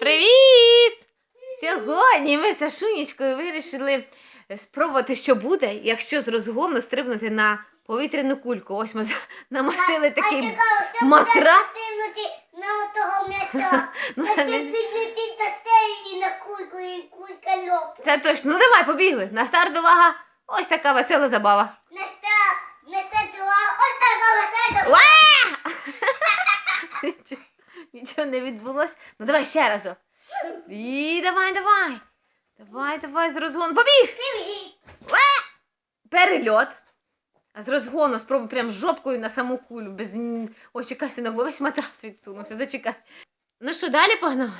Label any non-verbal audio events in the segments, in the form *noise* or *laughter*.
Привіт! Сьогодні ми з Сашунечкою вирішили спробувати, що буде, якщо з розгону стрибнути на повітряну кульку. Ось ми намастили такий матрас. на отого м'яча. *laughs* Ну, підлетить та стелі на кульку і кулька льопне. Це точно. Ну давай, побігли. На старт увага. Ось така весела забава. На ста, на статуа, ось така весела. Уа! Нічого- Нічого не відбулось. Ну давай ще разок. І давай, давай. Давай, давай з розгону. Побіг! Привіт. Перельот. А з розгону спробуй прям жопкою на саму кулю. Без... Ой, чекай, синок, бо весь матрас відсунувся. Зачекай. Ну що, далі погнали?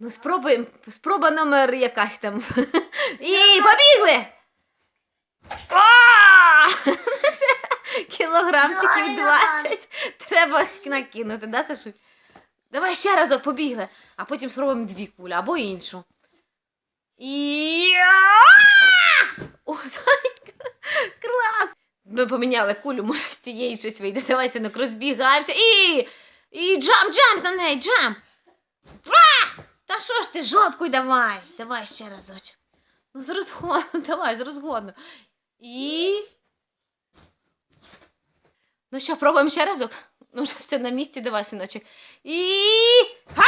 Ну, спробуємо. Спроба номер якась там. І побігли! А! Ну, Кілограмчиків Давай, 20. Треба накинути, да, Сашу? Давай ще разок побігли, а потім спробуємо дві кулі або іншу. І. О! Клас! Ми поміняли кулю, може з цієї щось вийде. Давай, синок, розбігаємося. І. І джамп, джамп на неї, джамп! Та що ж ти жопкою давай? Давай ще разочок. Ну, з розгону, *laughs* давай, з розгону. І. Ну що, пробуємо ще разок? Ну, вже все на місці, давай, синочок. І. Га!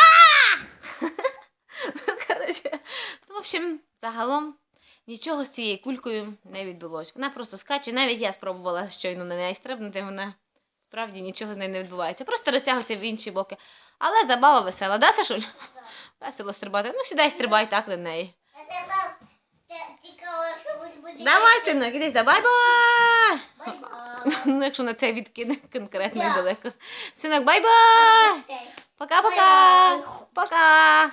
ну, коротше, ну, в общем, загалом нічого з цією кулькою не відбулося. Вона просто скаче. Навіть я спробувала щойно на неї стрибнути, вона справді нічого з нею не відбувається. Просто розтягується в інші боки. Але забава весела, да, Сашуль? Весело стрибати. Ну, сідай, стрибай так на неї. Давай, синок, ідись, давай! Бай-бай. *laughs* Ну, якщо на це відкине конкретно Да. далеко. Синок, бай-бай! Пока-пока! Пока!